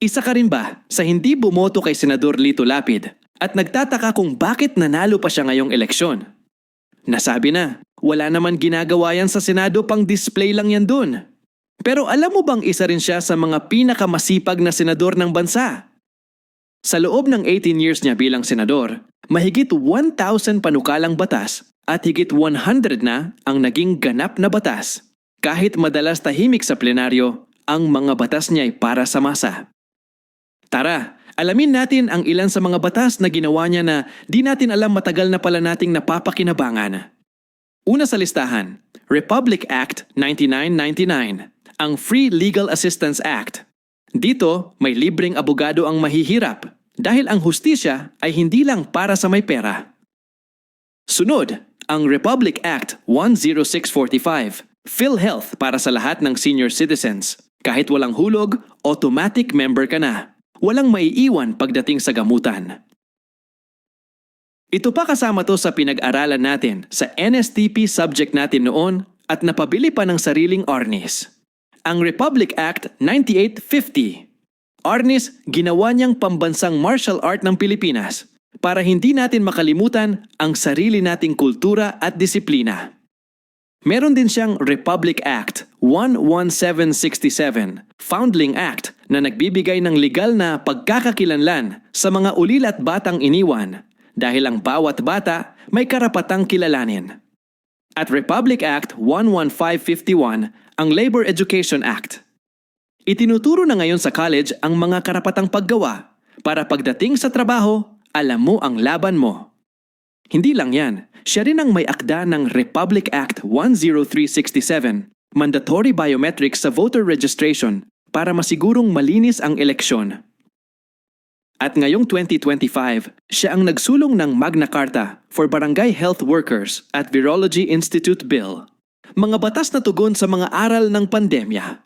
Isa ka rin ba sa hindi bumoto kay Senador Lito Lapid at nagtataka kung bakit nanalo pa siya ngayong eleksyon? Nasabi na, wala naman ginagawa yan sa Senado pang display lang yan dun. Pero alam mo bang isa rin siya sa mga pinakamasipag na senador ng bansa? Sa loob ng 18 years niya bilang senador, mahigit 1,000 panukalang batas at higit 100 na ang naging ganap na batas. Kahit madalas tahimik sa plenaryo, ang mga batas niya ay para sa masa. Tara, alamin natin ang ilan sa mga batas na ginawa niya na di natin alam matagal na pala nating napapakinabangan. Una sa listahan, Republic Act 9999, ang Free Legal Assistance Act. Dito, may libreng abogado ang mahihirap dahil ang hustisya ay hindi lang para sa may pera. Sunod, ang Republic Act 10645, PhilHealth para sa lahat ng senior citizens. Kahit walang hulog, automatic member ka na. Walang maiiwan pagdating sa gamutan. Ito pa kasama to sa pinag-aralan natin sa NSTP subject natin noon at napabili pa ng sariling Arnis. Ang Republic Act 9850. Arnis ginawa niyang pambansang martial art ng Pilipinas para hindi natin makalimutan ang sarili nating kultura at disiplina. Meron din siyang Republic Act 11767, Foundling Act na nagbibigay ng legal na pagkakakilanlan sa mga ulil at batang iniwan dahil ang bawat bata may karapatang kilalanin. At Republic Act 11551, ang Labor Education Act. Itinuturo na ngayon sa college ang mga karapatang paggawa para pagdating sa trabaho, alam mo ang laban mo. Hindi lang yan, siya rin ang may akda ng Republic Act 10367, mandatory biometrics sa voter registration para masigurong malinis ang eleksyon. At ngayong 2025, siya ang nagsulong ng Magna Carta for Barangay Health Workers at Virology Institute Bill. Mga batas na tugon sa mga aral ng pandemya.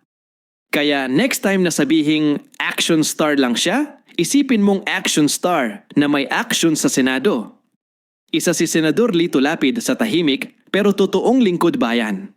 Kaya next time na sabihing action star lang siya, isipin mong action star na may action sa Senado. Isa si Senador Lito Lapid sa tahimik pero totoong lingkod bayan.